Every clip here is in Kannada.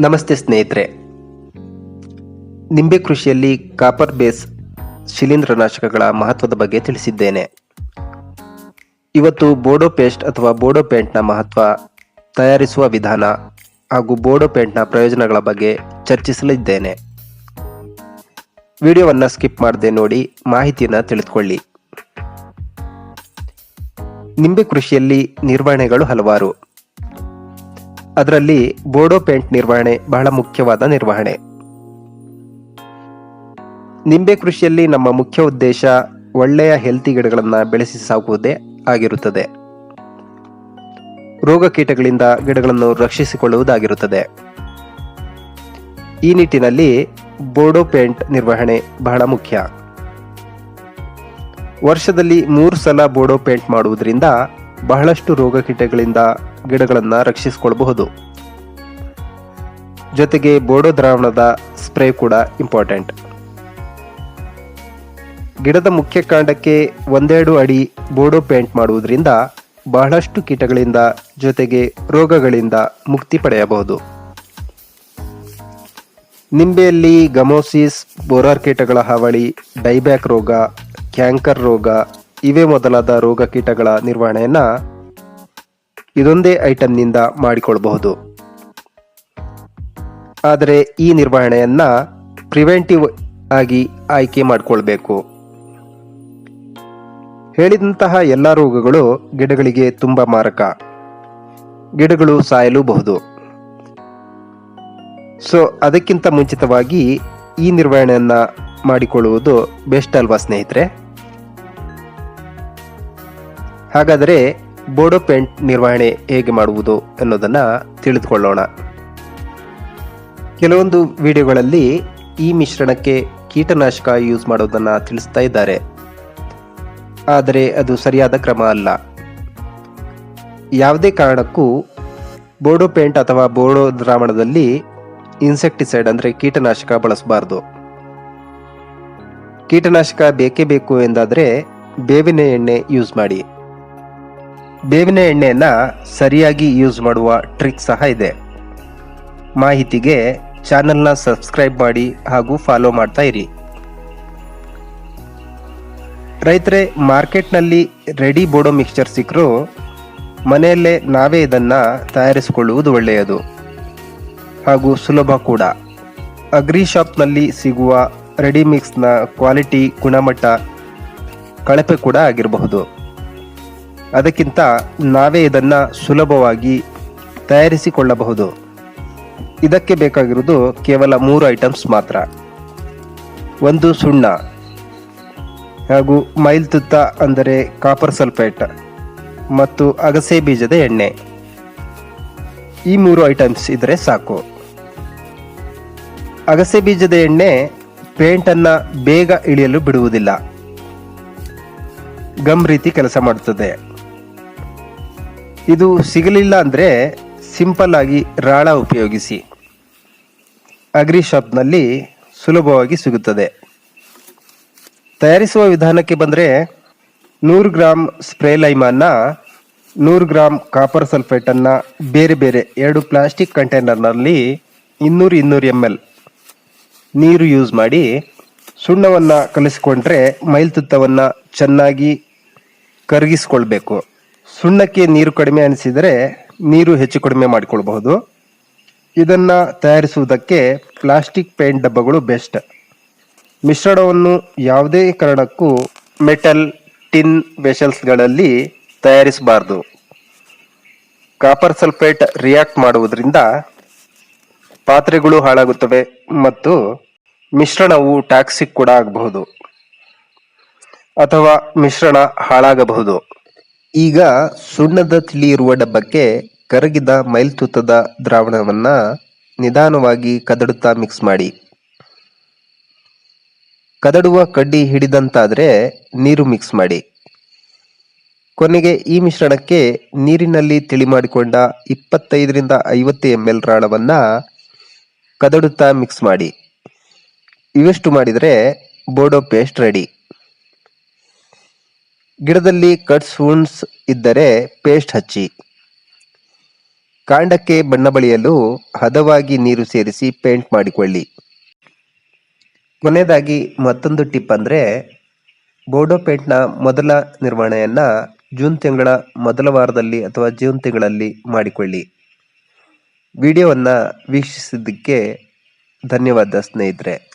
ನಮಸ್ತೆ ಸ್ನೇಹಿತರೆ. ನಿಂಬೆ ಕೃಷಿಯಲ್ಲಿ ಕಾಪರ್ ಬೇಸ್ ಶಿಲೀಂಧ್ರನಾಶಕಗಳ ಮಹತ್ವದ ಬಗ್ಗೆ ತಿಳಿಸಿದ್ದೇನೆ. ಇವತ್ತು ಬೋಡೋ ಪೇಸ್ಟ್ ಅಥವಾ ಬೋಡೋ ಪೇಂಟ್ನ ಮಹತ್ವ, ತಯಾರಿಸುವ ವಿಧಾನ ಹಾಗೂ ಬೋಡೋ ಪೇಂಟ್ನ ಪ್ರಯೋಜನಗಳ ಬಗ್ಗೆ ಚರ್ಚಿಸಲಿದ್ದೇನೆ. ವಿಡಿಯೋವನ್ನು ಸ್ಕಿಪ್ ಮಾಡದೆ ನೋಡಿ ಮಾಹಿತಿಯನ್ನು ತಿಳಿದುಕೊಳ್ಳಿ. ನಿಂಬೆ ಕೃಷಿಯಲ್ಲಿ ನಿರ್ವಹಣೆಗಳು ಹಲವಾರು. ಅದರಲ್ಲಿ ಬೋಡೋ ಪೇಂಟ್ ನಿರ್ವಹಣೆ ಬಹಳ ಮುಖ್ಯವಾದ ನಿರ್ವಹಣೆ. ನಿಂಬೆ ಕೃಷಿಯಲ್ಲಿ ನಮ್ಮ ಮುಖ್ಯ ಉದ್ದೇಶ ಒಳ್ಳೆಯ ಹೆಲ್ತಿ ಗಿಡಗಳನ್ನು ಬೆಳೆಸಿ ಸಾಕುವುದೇ ಆಗಿರುತ್ತದೆ. ರೋಗ ಕೀಟಗಳಿಂದ ಗಿಡಗಳನ್ನು ರಕ್ಷಿಸಿಕೊಳ್ಳುವುದಾಗಿರುತ್ತದೆ. ಈ ನಿಟ್ಟಿನಲ್ಲಿ ಬೋಡೋ ಪೇಂಟ್ ನಿರ್ವಹಣೆ ಬಹಳ ಮುಖ್ಯ. ವರ್ಷದಲ್ಲಿ ಮೂರು ಸಲ ಬೋಡೋ ಪೇಂಟ್ ಮಾಡುವುದರಿಂದ ಬಹಳಷ್ಟು ರೋಗ ಕೀಟಗಳಿಂದ ಗಿಡಗಳನ್ನು ರಕ್ಷಿಸಿಕೊಳ್ಳಬಹುದು ಜೊತೆಗೆ ಬೋಡೋ ದ್ರಾವಣದ ಸ್ಪ್ರೇ ಕೂಡ ಇಂಪಾರ್ಟೆಂಟ್. ಗಿಡದ ಮುಖ್ಯ ಕಾಂಡಕ್ಕೆ ಒಂದೆರಡು ಅಡಿ ಬೋಡೋ ಪೇಂಟ್ ಮಾಡುವುದರಿಂದ ಬಹಳಷ್ಟು ಕೀಟಗಳಿಂದ ಜೊತೆಗೆ ರೋಗಗಳಿಂದ ಮುಕ್ತಿ ಪಡೆಯಬಹುದು. ನಿಂಬೆಯಲ್ಲಿ ಗಮೋಸಿಸ್, ಬೋರಾರ್ ಕೀಟಗಳ ಹಾವಳಿ, ಡೈಬ್ಯಾಕ್ ರೋಗ, ಕ್ಯಾಂಕರ್ ರೋಗ ಇವೇ ಮೊದಲಾದ ರೋಗ ಕೀಟಗಳ ನಿರ್ವಹಣೆಯನ್ನ ಇದೊಂದೇ ಐಟಂನಿಂದ ಮಾಡಿಕೊಳ್ಳಬಹುದು ಆದರೆ ಈ ನಿರ್ವಹಣೆಯನ್ನ ಪ್ರಿವೆಂಟಿವ್ ಆಗಿ ಆಯ್ಕೆ ಮಾಡಿಕೊಳ್ಬೇಕು. ಹೇಳಿದಂತಹ ಎಲ್ಲ ರೋಗಗಳು ಗಿಡಗಳಿಗೆ ತುಂಬ ಮಾರಕ. ಗಿಡಗಳು ಸಾಯಲೂಬಹುದು. ಸೊ ಅದಕ್ಕಿಂತ ಮುಂಚಿತವಾಗಿ ಈ ನಿರ್ವಹಣೆಯನ್ನು ಮಾಡಿಕೊಳ್ಳುವುದು ಬೆಸ್ಟ್ ಅಲ್ವಾ ಸ್ನೇಹಿತರೆ? ಹಾಗಾದರೆ ಬೋಡೋ ಪೇಂಟ್ ನಿರ್ವಹಣೆ ಹೇಗೆ ಮಾಡುವುದು ಅನ್ನೋದನ್ನು ತಿಳಿದುಕೊಳ್ಳೋಣ. ಕೆಲವೊಂದು ವಿಡಿಯೋಗಳಲ್ಲಿ ಈ ಮಿಶ್ರಣಕ್ಕೆ ಕೀಟನಾಶಕ ಯೂಸ್ ಮಾಡೋದನ್ನು ತಿಳಿಸ್ತಾ ಇದ್ದಾರೆ. ಆದರೆ ಅದು ಸರಿಯಾದ ಕ್ರಮ ಅಲ್ಲ. ಯಾವುದೇ ಕಾರಣಕ್ಕೂ ಬೋಡೋ ಪೇಂಟ್ ಅಥವಾ ಬೋಡೋ ದ್ರಾವಣದಲ್ಲಿ ಇನ್ಸೆಕ್ಟಿಸೈಡ್ ಅಂದರೆ ಕೀಟನಾಶಕ ಬಳಸಬಾರ್ದು. ಕೀಟನಾಶಕ ಬೇಕೇ ಬೇಕು ಎಂದಾದರೆ ಬೇವಿನ ಎಣ್ಣೆ ಯೂಸ್ ಮಾಡಿ. ಬೇವಿನ ಎಣ್ಣೆಯನ್ನು ಸರಿಯಾಗಿ ಯೂಸ್ ಮಾಡುವ ಟ್ರಿಕ್ ಸಹ ಇದೆ. ಮಾಹಿತಿಗೆ ಚಾನಲ್ನ ಸಬ್ಸ್ಕ್ರೈಬ್ ಮಾಡಿ ಹಾಗೂ ಫಾಲೋ ಮಾಡ್ತಾ ಇರಿ. ರೈತರೇ ಮಾರ್ಕೆಟ್ನಲ್ಲಿ ರೆಡಿ ಬೋಡೋ ಮಿಕ್ಸ್ಚರ್ ಸಿಕ್ಕರೂ ಮನೆಯಲ್ಲೇ ನಾವೇ ಇದನ್ನು ತಯಾರಿಸಿಕೊಳ್ಳುವುದು ಒಳ್ಳೆಯದು. ಹಾಗೂ ಸುಲಭ ಕೂಡ. ಅಗ್ರಿ ಶಾಪ್ನಲ್ಲಿ ಸಿಗುವ ರೆಡಿ ಮಿಕ್ಸ್ನ ಕ್ವಾಲಿಟಿ ಗುಣಮಟ್ಟ, ಕಳಪೆ ಕೂಡ ಆಗಿರಬಹುದು. ಅದಕ್ಕಿಂತ ನಾವೇ ಇದನ್ನು ಸುಲಭವಾಗಿ ತಯಾರಿಸಿಕೊಳ್ಳಬಹುದು. ಇದಕ್ಕೆ ಬೇಕಾಗಿರುವುದು ಕೇವಲ ಮೂರು ಐಟಮ್ಸ್ ಮಾತ್ರ. ಒಂದು ಸುಣ್ಣ ಹಾಗೂ ಮೈಲ್ ತುತ್ತ ಅಂದರೆ ಕಾಪರ್ ಸಲ್ಫೇಟ್ ಮತ್ತು ಅಗಸೆ ಬೀಜದ ಎಣ್ಣೆ. ಈ ಮೂರು ಐಟಮ್ಸ್ ಇದ್ದರೆ ಸಾಕು. ಅಗಸೆ ಬೀಜದ ಎಣ್ಣೆ ಪೇಂಟನ್ನು ಬೇಗ ಇಳಿಯಲು ಬಿಡುವುದಿಲ್ಲ. ಗಮ್ ರೀತಿ ಕೆಲಸ ಮಾಡುತ್ತದೆ. ಇದು ಸಿಗಲಿಲ್ಲ ಅಂದರೆ ಸಿಂಪಲ್ ಆಗಿ ರಾಳ ಉಪಯೋಗಿಸಿ. ಅಗ್ರಿ ಶಾಪ್ನಲ್ಲಿ ಸುಲಭವಾಗಿ ಸಿಗುತ್ತದೆ. ತಯಾರಿಸುವ ವಿಧಾನಕ್ಕೆ ಬಂದರೆ ನೂರು ಗ್ರಾಮ್ ಸ್ಪ್ರೇ ಲೈಮನ್ನ, ನೂರು ಗ್ರಾಮ್ ಕಾಪರ್ ಸಲ್ಫೇಟನ್ನು, ಬೇರೆ ಬೇರೆ ಎರಡು ಪ್ಲಾಸ್ಟಿಕ್ ಕಂಟೈನರ್ನಲ್ಲಿ ಇನ್ನೂರು ಇನ್ನೂರು ಎಂ ಎಲ್ ನೀರು ಯೂಸ್ ಮಾಡಿ ಸುಣ್ಣವನ್ನು ಕಲಿಸಿಕೊಂಡ್ರೆ ಮೈಲ್ತುತ್ತವನ್ನು ಚೆನ್ನಾಗಿ ಕರಗಿಸ್ಕೊಳ್ಬೇಕು. ಸುಣ್ಣಕ್ಕೆ ನೀರು ಕಡಿಮೆ ಅನಿಸಿದರೆ ನೀರು ಹೆಚ್ಚು ಕಡಿಮೆ ಮಾಡಿಕೊಳ್ಬಹುದು. ಇದನ್ನು ತಯಾರಿಸುವುದಕ್ಕೆ ಪ್ಲಾಸ್ಟಿಕ್ ಪೇಂಟ್ ಡಬ್ಬಗಳು ಬೆಸ್ಟ್. ಮಿಶ್ರಣವನ್ನು ಯಾವುದೇ ಕಾರಣಕ್ಕೂ ಮೆಟಲ್, ಟಿನ್ ವೆಷಲ್ಸ್ಗಳಲ್ಲಿ ತಯಾರಿಸಬಾರ್ದು. ಕಾಪರ್ ಸಲ್ಫೇಟ್ ರಿಯಾಕ್ಟ್ ಮಾಡುವುದರಿಂದ ಪಾತ್ರೆಗಳು ಹಾಳಾಗುತ್ತವೆ ಮತ್ತು ಮಿಶ್ರಣವು ಟಾಕ್ಸಿಕ್ ಕೂಡ ಆಗಬಹುದು. ಅಥವಾ ಮಿಶ್ರಣ ಹಾಳಾಗಬಹುದು. ಈಗ ಸುಣ್ಣದ ಇರುವ ಡಬ್ಬಕ್ಕೆ ಕರಗಿದ ಮೈಲ್ತುತ್ತದ ದ್ರಾವಣವನ್ನು ನಿಧಾನವಾಗಿ ಕದಡುತ್ತಾ ಮಿಕ್ಸ್ ಮಾಡಿ. ಕದಡುವ ಕಡ್ಡಿ ಹಿಡಿದಂತಾದರೆ ನೀರು ಮಿಕ್ಸ್ ಮಾಡಿ. ಕೊನೆಗೆ ಈ ಮಿಶ್ರಣಕ್ಕೆ ನೀರಿನಲ್ಲಿ ತಿಳಿ ಮಾಡಿಕೊಂಡ ಇಪ್ಪತ್ತೈದರಿಂದ ಐವತ್ತು ಎಂ ಎಲ್ ರಾಳವನ್ನು ಕದಡುತ್ತಾ ಮಿಕ್ಸ್ ಮಾಡಿ. ಇವೆಷ್ಟು ಮಾಡಿದರೆ ಬೋಡೋ ಪೇಸ್ಟ್ ರೆಡಿ ಗಿಡದಲ್ಲಿ ಕಟ್ಸ್ ವೂಂಡ್ಸ್ ಇದ್ದರೆ ಪೇಸ್ಟ್ ಹಚ್ಚಿ. ಕಾಂಡಕ್ಕೆ ಬಣ್ಣ ಬಳಿಯಲು ಹದವಾಗಿ ನೀರು ಸೇರಿಸಿ ಪೇಂಟ್ ಮಾಡಿಕೊಳ್ಳಿ. ಕೊನೆಯದಾಗಿ ಮತ್ತೊಂದು ಟಿಪ್ ಅಂದರೆ ಬೋರ್ಡೋ ಪೇಂಟ್ನ ಮೊದಲ ನಿರ್ವಹಣೆಯನ್ನು ಜೂನ್ ತಿಂಗಳ ಮೊದಲ ವಾರದಲ್ಲಿ ಅಥವಾ ಜೂನ್ ತಿಂಗಳಲ್ಲಿ ಮಾಡಿಕೊಳ್ಳಿ. ವಿಡಿಯೋವನ್ನು ವೀಕ್ಷಿಸಿದ್ದಕ್ಕೆ ಧನ್ಯವಾದ ಸ್ನೇಹಿತರೆ.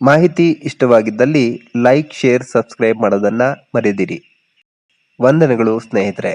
ಮಾಹಿತಿ ಇಷ್ಟವಾಗಿದ್ದಲ್ಲಿ ಲೈಕ್ ಶೇರ್ ಸಬ್ಸ್ಕ್ರೈಬ್ ಮಾಡೋದನ್ನು ಮರೆಯದಿರಿ ವಂದನೆಗಳು ಸ್ನೇಹಿತರೆ.